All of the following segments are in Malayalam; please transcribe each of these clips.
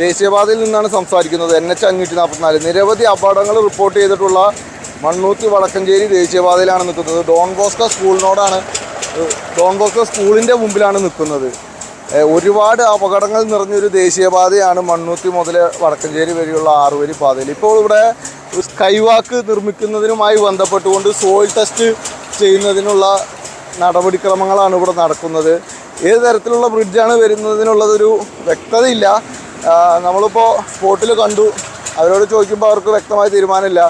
ദേശീയപാതയിൽ നിന്നാണ് സംസാരിക്കുന്നത്. എൻ എച്ച് അഞ്ഞൂറ്റി നാൽപ്പത്തിനാല് നിരവധി അപകടങ്ങൾ റിപ്പോർട്ട് ചെയ്തിട്ടുള്ള മണ്ണൂത്തി വടക്കഞ്ചേരി ദേശീയപാതയിലാണ് നിൽക്കുന്നത്. ഡോൺ ബോസ്കോ സ്കൂളിനോടാണ് ഡോൺ ബോസ്കോ സ്കൂളിന്റെ മുമ്പിലാണ് നിൽക്കുന്നത്. ഒരുപാട് അപകടങ്ങൾ നിറഞ്ഞൊരു ദേശീയപാതയാണ് മണ്ണൂത്തി മുതൽ വടക്കഞ്ചേരി വരെയുള്ള ആറുവരി പാതയിൽ. ഇപ്പോൾ ഇവിടെ സ്കൈവാക്ക് നിർമ്മിക്കുന്നതിനുമായി ബന്ധപ്പെട്ടുകൊണ്ട് സോയിൽ ടെസ്റ്റ് ചെയ്യുന്നതിനുള്ള നടപടിക്രമങ്ങളാണ് ഇവിടെ നടക്കുന്നത്. ഏത് തരത്തിലുള്ള ബ്രിഡ്ജാണ് വരുന്നതിനുള്ളതൊരു വ്യക്തതയില്ല. നമ്മളിപ്പോൾ സ്പോട്ടിൽ കണ്ടു. അവരോട് ചോദിക്കുമ്പോൾ അവർക്ക് വ്യക്തമായ തീരുമാനമില്ല.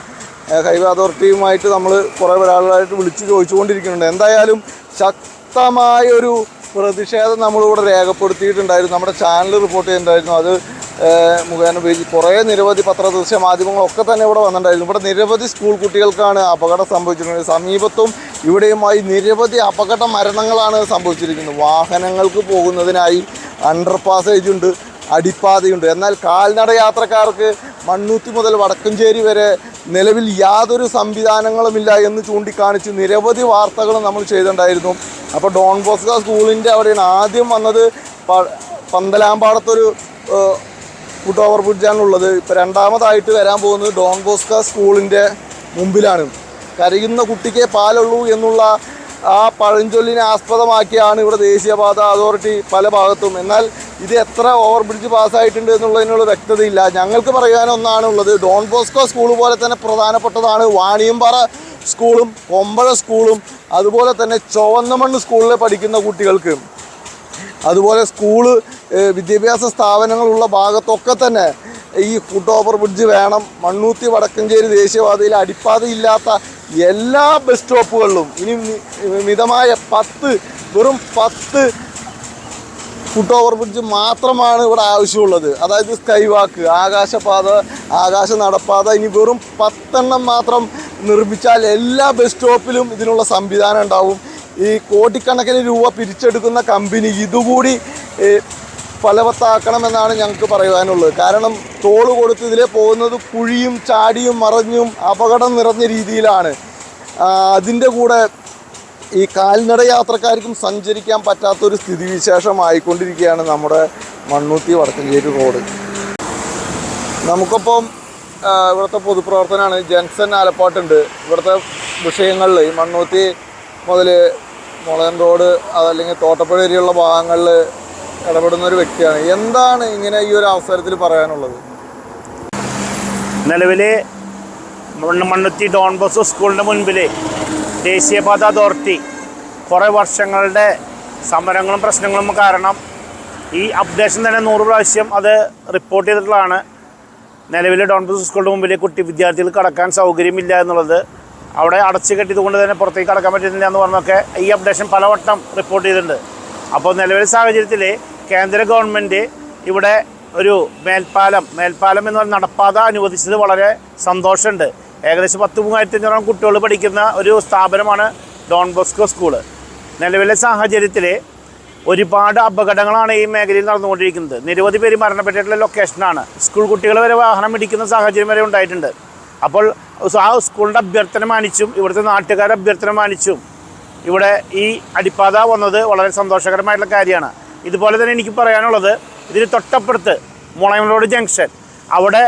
ഹൈവേ അതോറിറ്റിയുമായിട്ട് നമ്മൾ കുറേ ഒരാളായിട്ട് വിളിച്ച് ചോദിച്ചുകൊണ്ടിരിക്കുന്നുണ്ട്. എന്തായാലും ശക്തമായ ഒരു പ്രതിഷേധം നമ്മളിവിടെ രേഖപ്പെടുത്തിയിട്ടുണ്ടായിരുന്നു. നമ്മുടെ ചാനൽ റിപ്പോർട്ട് ചെയ്തിട്ടുണ്ടായിരുന്നു. അത് മുഖേന കുറേ നിരവധി പത്രദൃശ്യ മാധ്യമങ്ങളൊക്കെ തന്നെ ഇവിടെ വന്നിട്ടുണ്ടായിരുന്നു. ഇവിടെ നിരവധി സ്കൂൾ കുട്ടികൾക്കാണ് അപകടം സംഭവിച്ചിട്ടുള്ളത്. സമീപത്തും ഇവിടെയുമായി നിരവധി അപകട മരണങ്ങളാണ് സംഭവിച്ചിരിക്കുന്നത്. വാഹനങ്ങൾക്ക് പോകുന്നതിനായി അണ്ടർ പാസേജ് ഉണ്ട്. അടിപ്പാതയുണ്ട്. എന്നാൽ കാൽനട യാത്രക്കാർക്ക് മണ്ണൂത്തി മുതൽ വടക്കഞ്ചേരി വരെ നിലവിൽ യാതൊരു സംവിധാനങ്ങളുമില്ല എന്ന് ചൂണ്ടിക്കാണിച്ച് നിരവധി വാർത്തകൾ നമ്മൾ ചെയ്തിട്ടുണ്ടായിരുന്നു. അപ്പോൾ ഡോൺ ബോസ്ക സ്കൂളിന്റെ അവിടെയാണ് ആദ്യം വന്നത്. പന്തലാമ്പാടത്തൊരു ഫുട് ഓവർ ബ്രിഡ്ജാണുള്ളത് ഇപ്പോൾ രണ്ടാമതായിട്ട് വരാൻ പോകുന്നത് ഡോൺ ബോസ്ക സ്കൂളിന്റെ മുമ്പിലാണ്. കരയുന്ന കുട്ടിക്കേ പാലുള്ളൂ എന്നുള്ള ആ പഴഞ്ചൊല്ലിനെ ആസ്പദമാക്കിയാണ് ഇവിടെ ദേശീയപാത അതോറിറ്റി പല ഭാഗത്തും. എന്നാൽ ഇത് എത്ര ഓവർ ബ്രിഡ്ജ് പാസ്സായിട്ടുണ്ട് എന്നുള്ളതിനുള്ള വ്യക്തതയില്ല. ഞങ്ങൾക്ക് പറയാനൊന്നാണുള്ളത് ഡോൺ ബോസ്കോ സ്കൂൾ പോലെ തന്നെ പ്രധാനപ്പെട്ടതാണ്. വാണിയമ്പാറ സ്കൂളും കൊമ്പഴ സ്കൂളും അതുപോലെ തന്നെ ചുവന്നമണ്ണ് സ്കൂളിൽ പഠിക്കുന്ന കുട്ടികൾക്ക്. അതുപോലെ സ്കൂൾ വിദ്യാഭ്യാസ സ്ഥാപനങ്ങളുള്ള ഭാഗത്തൊക്കെ തന്നെ ഈ ഫുഡ് ഓവർ ബ്രിഡ്ജ് വേണം. മണ്ണൂത്തി വടക്കഞ്ചേരി ദേശീയപാതയിൽ അടിപ്പാതയില്ലാത്ത എല്ലാ ബസ് സ്റ്റോപ്പുകളിലും ഇനി മിതമായ പത്ത് വെറും പത്ത് ഫുട് ഓവർ ബ്രിഡ്ജ് മാത്രമാണ് ഇവിടെ ആവശ്യമുള്ളത്. അതായത് സ്കൈ വാക്ക് ആകാശപാത ആകാശ നടപ്പാത ഇനി വെറും പത്തെണ്ണം മാത്രം നിർമ്മിച്ചാൽ എല്ലാ ബസ് സ്റ്റോപ്പിലും ഇതിനുള്ള സംവിധാനം ഉണ്ടാവും. ഈ കോടിക്കണക്കിന് രൂപ പിരിച്ചെടുക്കുന്ന കമ്പനി ഇതുകൂടി ഫലവത്താക്കണമെന്നാണ് ഞങ്ങൾക്ക് പറയുവാനുള്ളത് കാരണം തോൾ കൊടുത്ത് ഇതിലെ പോകുന്നത് കുഴിയും ചാടിയും മറഞ്ഞും അപകടം നിറഞ്ഞ രീതിയിലാണ്. അതിന്റെ കൂടെ ഈ കാൽനട യാത്രക്കാർക്കും സഞ്ചരിക്കാൻ പറ്റാത്തൊരു സ്ഥിതിവിശേഷമായിക്കൊണ്ടിരിക്കുകയാണ് നമ്മുടെ മണ്ണൂത്തി വടക്കഞ്ചേരി റോഡ്. നമുക്കിപ്പം ഇവിടുത്തെ പൊതുപ്രവർത്തനമാണ് ജെൻസൺ ആലപ്പാട്ടുണ്ട്. ഇവിടുത്തെ വിഷയങ്ങളിൽ ഈ മണ്ണൂത്തി മുതൽ മുളകൻ റോഡ് അതല്ലെങ്കിൽ തോട്ടപ്പുഴ വരെയുള്ള ഭാഗങ്ങളിൽ ഇടപെടുന്ന ഒരു വ്യക്തിയാണ്. എന്താണ് ഇങ്ങനെ ഈ ഒരു അവസരത്തിൽ പറയാനുള്ളത്? നിലവിൽ മണ്ണുത്തി ഡോൺ ബോസ്കോ സ്കൂളിന്റെ മുൻപിൽ ദേശീയപാത അതോറിറ്റി. കുറേ വർഷങ്ങളുടെ സമരങ്ങളും പ്രശ്നങ്ങളും കാരണം ഈ അപ്ഡേഷൻ തന്നെ നൂറ് പ്രാവശ്യം അത് റിപ്പോർട്ട് ചെയ്തിട്ടുള്ളതാണ്. നിലവിൽ ഡോൺ ബോസ്കോ സ്കൂളിന്റെ മുമ്പിൽ കുട്ടി വിദ്യാർത്ഥികൾ കടക്കാൻ സൗകര്യമില്ല എന്നുള്ളത്. അവിടെ അടച്ചു കെട്ടിയത് കൊണ്ട് തന്നെ പുറത്തേക്ക് കടക്കാൻ പറ്റുന്നില്ല എന്ന് പറഞ്ഞൊക്കെ ഈ അപ്ഡേഷൻ പലവട്ടം റിപ്പോർട്ട് ചെയ്തിട്ടുണ്ട്. അപ്പോൾ നിലവിലെ സാഹചര്യത്തിൽ കേന്ദ്ര ഗവൺമെന്റ് ഇവിടെ ഒരു മേൽപ്പാലം മേൽപ്പാലം എന്ന് പറഞ്ഞ നടപ്പാത അനുവദിച്ചത് വളരെ സന്തോഷമുണ്ട്. ഏകദേശം പത്ത് മൂവായിരത്തി അഞ്ഞൂറോളം കുട്ടികൾ പഠിക്കുന്ന ഒരു സ്ഥാപനമാണ് ഡോൺ ബോസ്കോ സ്കൂൾ. നിലവിലെ സാഹചര്യത്തിൽ ഒരുപാട് അപകടങ്ങളാണ് ഈ മേഖലയിൽ നടന്നുകൊണ്ടിരിക്കുന്നത്. നിരവധി പേര് മരണപ്പെട്ടിട്ടുള്ള ലൊക്കേഷനാണ് സ്കൂൾ കുട്ടികൾ വരെ വാഹനം ഇടിക്കുന്ന സാഹചര്യം വരെ ഉണ്ടായിട്ടുണ്ട്. അപ്പോൾ ആ സ്കൂളിന്റെ അഭ്യർത്ഥന മാനിച്ചും ഇവിടുത്തെ നാട്ടുകാരുടെ അഭ്യർത്ഥന മാനിച്ചും ഇവിടെ ഈ അടിപ്പാത വന്നത് വളരെ സന്തോഷകരമായിട്ടുള്ള കാര്യമാണ്. ഇതുപോലെ തന്നെ എനിക്ക് പറയാനുള്ളത് ഇതിന് തൊട്ടപ്പുറത്ത് മുളയം റോഡ് ജംഗ്ഷൻ. അവിടെ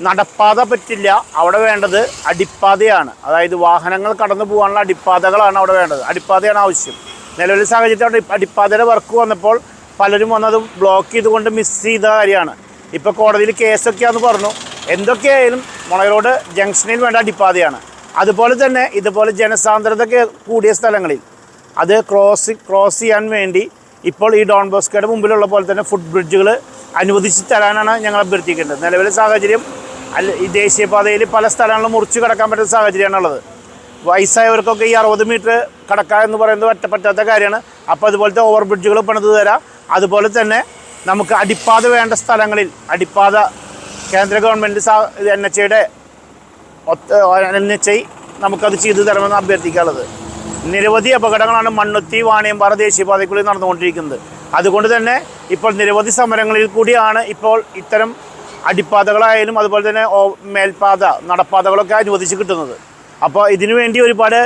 നടപ്പാത പറ്റില്ല. അവിടെ വേണ്ടത് അടിപ്പാതയാണ്. അതായത് വാഹനങ്ങൾ കടന്നു പോകാനുള്ള അടിപ്പാതകളാണ് അവിടെ വേണ്ടത്. അടിപ്പാതയാണ് ആവശ്യം. നിലവിലെ സാഹചര്യത്തിൽ അടിപ്പാതയുടെ വർക്ക് വന്നപ്പോൾ പലരും വന്നത് ബ്ലോക്ക് ചെയ്തുകൊണ്ട് മിസ് ചെയ്ത കാര്യമാണ്. ഇപ്പോൾ കോടതിയിൽ കേസൊക്കെയാന്ന് പറഞ്ഞു. എന്തൊക്കെയായാലും മുളയറോഡ് ജംഗ്ഷനിൽ വേണ്ട അടിപ്പാതയാണ്. അതുപോലെ തന്നെ ഇതുപോലെ ജനസാന്ദ്രത കൂടിയ സ്ഥലങ്ങളിൽ. അത് ക്രോസ് ക്രോസ് ചെയ്യാൻ വേണ്ടി ഇപ്പോൾ ഈ ഡോൺ ബോസ്കോയുടെ മുമ്പിലുള്ള പോലെ തന്നെ ഫുട് ബ്രിഡ്ജുകൾ അനുവദിച്ച് തരാനാണ് ഞങ്ങൾ അഭ്യർത്ഥിക്കേണ്ടത്. നിലവിലെ സാഹചര്യം അല്ല ഈ ദേശീയപാതയിൽ പല സ്ഥലങ്ങളും മുറിച്ച് കടക്കാൻ പറ്റുന്ന സാഹചര്യമാണുള്ളത്. വയസ്സായവർക്കൊക്കെ ഈ അറുപത് മീറ്റർ കടക്കുക എന്ന് പറയുന്നത് പറ്റ പറ്റാത്ത കാര്യമാണ്. അപ്പോൾ അതുപോലത്തെ ഓവർ ബ്രിഡ്ജുകൾ പണിത് തരാം. അതുപോലെ തന്നെ നമുക്ക് അടിപ്പാത വേണ്ട സ്ഥലങ്ങളിൽ അടിപ്പാത കേന്ദ്ര ഗവൺമെന്റ് സാ എൻ എച്ച് ഐയുടെ എൻ എച്ച് ഐ നമുക്കത് ചെയ്തു തരണമെന്ന് അഭ്യർത്ഥിക്കാനുള്ളത്. നിരവധി അപകടങ്ങളാണ് മണ്ണുത്തി വാണിയമ്പാറ ദേശീയപാതയ്ക്കുള്ളിൽ നടന്നുകൊണ്ടിരിക്കുന്നത്. അതുകൊണ്ട് തന്നെ ഇപ്പോൾ നിരവധി സമരങ്ങളിൽ കൂടിയാണ് ഇപ്പോൾ ഇത്തരം അടിപ്പാതകളായാലും അതുപോലെ തന്നെ മേൽപാത നടപ്പാതകളൊക്കെ അനുവദിച്ച് കിട്ടുന്നത്. അപ്പോൾ ഇതിനു വേണ്ടി ഒരുപാട്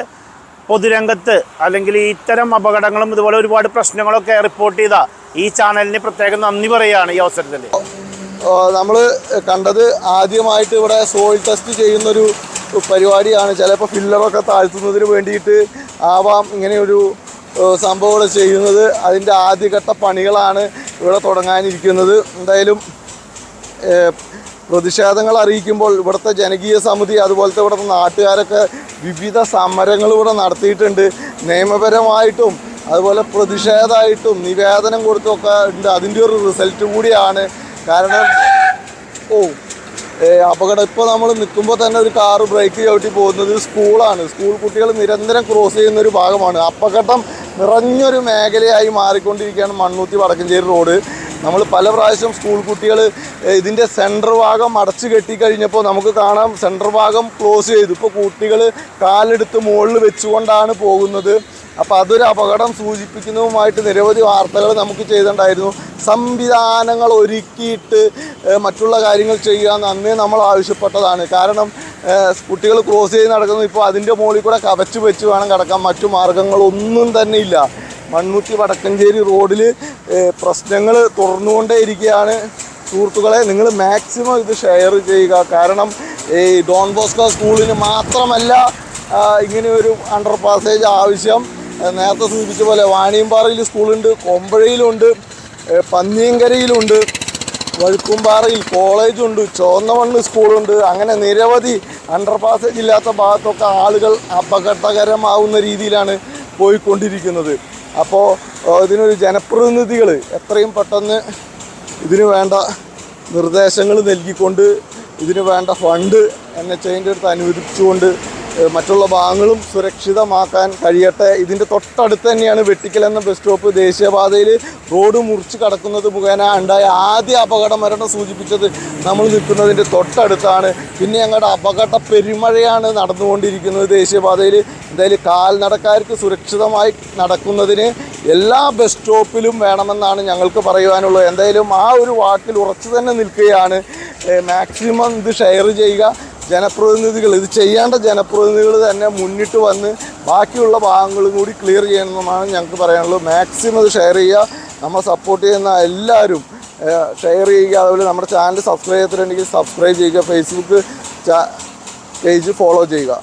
പൊതുരംഗത്ത് അല്ലെങ്കിൽ ഇത്തരം അപകടങ്ങളും ഇതുപോലെ ഒരുപാട് പ്രശ്നങ്ങളൊക്കെ റിപ്പോർട്ട് ചെയ്ത ഈ ചാനലിന് പ്രത്യേകം നന്ദി പറയുകയാണ് ഈ അവസരത്തിൽ. നമ്മൾ കണ്ടത് ആദ്യമായിട്ട് ഇവിടെ സോയിൽ ടെസ്റ്റ് ചെയ്യുന്നൊരു പരിപാടിയാണ്. ചിലപ്പോൾ ഫില്ലറൊക്കെ താഴ്ത്തുന്നതിന് വേണ്ടിയിട്ട് ആവാം ഇങ്ങനെയൊരു സംഭവം ചെയ്യുന്നത്. അതിന്റെ ആദ്യഘട്ട പണികളാണ് ഇവിടെ തുടങ്ങാനിരിക്കുന്നത്. എന്തായാലും പ്രതിഷേധങ്ങൾ അറിയിക്കുമ്പോൾ ഇവിടുത്തെ ജനകീയ സമിതി അതുപോലത്തെ ഇവിടുത്തെ നാട്ടുകാരൊക്കെ വിവിധ സമരങ്ങൾ ഇവിടെ നടത്തിയിട്ടുണ്ട്. നിയമപരമായിട്ടും അതുപോലെ പ്രതിഷേധമായിട്ടും നിവേദനം കൊടുത്തൊക്കെ ഉണ്ട്. അതിന്റെ ഒരു റിസൾട്ട് കൂടിയാണ്. കാരണം ഓ അപകടം. ഇപ്പോൾ നമ്മൾ നിൽക്കുമ്പോൾ തന്നെ ഒരു കാറ് ബ്രേക്ക് ചവിട്ടി പോകുന്നത് സ്കൂളാണ്. സ്കൂൾ കുട്ടികൾ നിരന്തരം ക്രോസ് ചെയ്യുന്ന ഒരു ഭാഗമാണ്. അപകടം നിറഞ്ഞൊരു മേഖലയായി മാറിക്കൊണ്ടിരിക്കുകയാണ് മണ്ണൂത്തി വടക്കഞ്ചേരി റോഡ്. നമ്മൾ പല പ്രാവശ്യം സ്കൂൾ കുട്ടികൾ ഇതിന്റെ സെന്റർ ഭാഗം അടച്ചു കെട്ടിക്കഴിഞ്ഞപ്പോൾ നമുക്ക് കാണാം സെന്റർ ഭാഗം ക്ലോസ് ചെയ്തു. ഇപ്പോൾ കുട്ടികൾ കാലെടുത്ത് മുകളിൽ വെച്ചുകൊണ്ടാണ് പോകുന്നത്. അപ്പോൾ അതൊരു അപകടം സൂചിപ്പിക്കുന്നതുമായിട്ട് നിരവധി വാർത്തകൾ നമുക്ക് ചെയ്തിട്ടുണ്ടായിരുന്നു. സംവിധാനങ്ങൾ ഒരുക്കിയിട്ട് മറ്റുള്ള കാര്യങ്ങൾ ചെയ്യുക എന്ന് അന്നേ നമ്മൾ ആവശ്യപ്പെട്ടതാണ്. കാരണം കുട്ടികൾ ക്രോസ് ചെയ്ത് നടക്കുന്നു. ഇപ്പോൾ അതിന്റെ മുകളിൽ കൂടെ കവച്ച് വെച്ച് വേണം കിടക്കാൻ. മറ്റു മാർഗങ്ങളൊന്നും തന്നെ ഇല്ല. മൺമുട്ടി വടക്കഞ്ചേരി റോഡിൽ പ്രശ്നങ്ങൾ തുറന്നുകൊണ്ടേ ഇരിക്കുകയാണ് സുഹൃത്തുക്കളെ നിങ്ങൾ മാക്സിമം ഇത് ഷെയർ ചെയ്യുക. കാരണം ഈ ഡോൺ ബോസ്കോ സ്കൂളിന് മാത്രമല്ല ഇങ്ങനെയൊരു ഇങ്ങനെ ഒരു അണ്ടർ പാസേജ് ആവശ്യം നേരത്തെ സൂചിപ്പിച്ച പോലെ വാണിയമ്പാറയിൽ സ്കൂളുണ്ട് കൊമ്പഴയിലുണ്ട് പന്നിയങ്കരയിലുണ്ട് വഴുക്കുംപാറയിൽ കോളേജുണ്ട് ചുവന്നമണ്ണ് സ്കൂളുണ്ട്. അങ്ങനെ നിരവധി അണ്ടർ പാസേജ് ഇല്ലാത്ത ഭാഗത്തൊക്കെ ആളുകൾ അപകടകരമാവുന്ന രീതിയിലാണ് പോയിക്കൊണ്ടിരിക്കുന്നത്. അപ്പോൾ ഇതിനൊരു ജനപ്രതിനിധികൾ എത്രയും പെട്ടെന്ന് ഇതിന് വേണ്ട നിർദ്ദേശങ്ങൾ നൽകിക്കൊണ്ട് ഇതിന് വേണ്ട ഫണ്ട് എൻ എച്ച് ഐന്റെ അടുത്ത് അനുവദിച്ചുകൊണ്ട് മറ്റുള്ള ഭാഗങ്ങളും സുരക്ഷിതമാക്കാൻ കഴിയട്ടെ. ഇതിന്റെ തൊട്ടടുത്ത് തന്നെയാണ് വെട്ടിക്കൽ എന്ന ബസ് സ്റ്റോപ്പ്. ദേശീയപാതയിൽ റോഡ് മുറിച്ച് കടക്കുന്നത് മുഖേന ഉണ്ടായ ആദ്യ അപകട മരണം സൂചിപ്പിച്ചത് നമ്മൾ നിൽക്കുന്നതിന്റെ തൊട്ടടുത്താണ്. പിന്നെ ഞങ്ങളുടെ അപകട പെരുമഴയാണ് നടന്നുകൊണ്ടിരിക്കുന്നത് ദേശീയപാതയിൽ എന്തായാലും കാൽനടക്കാർക്ക് സുരക്ഷിതമായി നടക്കുന്നതിന് എല്ലാ ബസ് സ്റ്റോപ്പിലും വേണമെന്നാണ് ഞങ്ങൾക്ക് പറയുവാനുള്ളത്. എന്തായാലും ആ ഒരു വാക്കിൽ ഉറച്ചു തന്നെ നിൽക്കുകയാണ്. മാക്സിമം ഇത് ഷെയർ ചെയ്യുക. ജനപ്രതിനിധികൾ ഇത് ചെയ്യേണ്ട ജനപ്രതിനിധികൾ തന്നെ മുന്നിട്ട് വന്ന് ബാക്കിയുള്ള ഭാഗങ്ങളും കൂടി ക്ലിയർ ചെയ്യണമെന്നാണ് ഞങ്ങൾക്ക് പറയാനുള്ളത്. മാക്സിമം ഇത് ഷെയർ ചെയ്യുക. നമ്മൾ സപ്പോർട്ട് ചെയ്യുന്ന എല്ലാവരും ഷെയർ ചെയ്യുക. അതുപോലെ നമ്മുടെ ചാനൽ സബ്സ്ക്രൈബ് ചെയ്തിട്ടുണ്ടെങ്കിൽ സബ്സ്ക്രൈബ് ചെയ്യുക. ഫേസ്ബുക്ക് പേജ് ഫോളോ ചെയ്യുക.